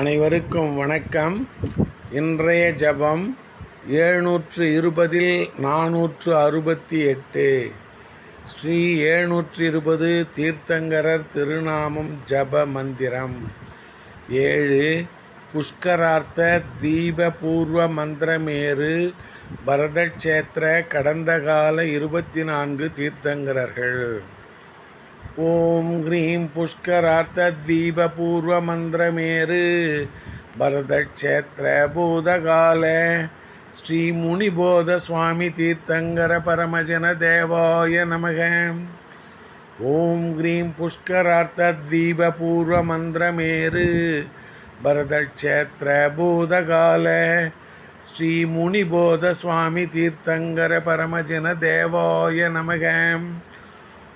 அனைவருக்கும் வணக்கம். இன்றைய ஜபம் ஏழ்நூற்று இருபதில் நானூற்று அறுபத்தி எட்டு. ஸ்ரீ ஏழ்நூற்று இருபது தீர்த்தங்கரர் திருநாமம் ஜப மந்திரம். ஏழு புஷ்கரார்த்த தீபபூர்வ மந்திரமேறு பரதக்ஷேத்திர கடந்த கால இருபத்தி நான்கு தீர்த்தங்கரர்கள். ஓம் ஹ்ரீம் புஷ்கரார்த்தத்வீபூர்வமந்திரமேரு பரதக்ஷேத்திர பூதகால ஸ்ரீ முனிபோத சுவாமி தீர்த்தங்கர பரமஜன தேவாய நமக. ஓம் ஹ்ரீம் புஷ்கரார்த்தத்வீபூர்வமந்திரமேரு பரதக்ஷேத்திர பூதகால ஸ்ரீ முனிபோத சுவாமி தீர்த்தங்கர பரமஜன தேவாய நமகம்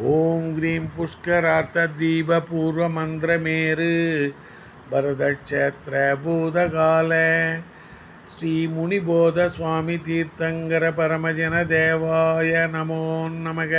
ஓம் கிரீம் புஷ்கரார்த்தத்வீபூர்வமந்திரமேரு பரதக்ஷேத்திர பூதகால ஸ்ரீ முனிபோத ஸ்ரீ முனிபோத சுவாமி தீர்த்தங்கர பரமஜன தேவாய பூதகால. ஸ்ரீ முனிபோத சுவாமி தீர்த்தங்கர பரமஜன தேவாய நமோ நமக.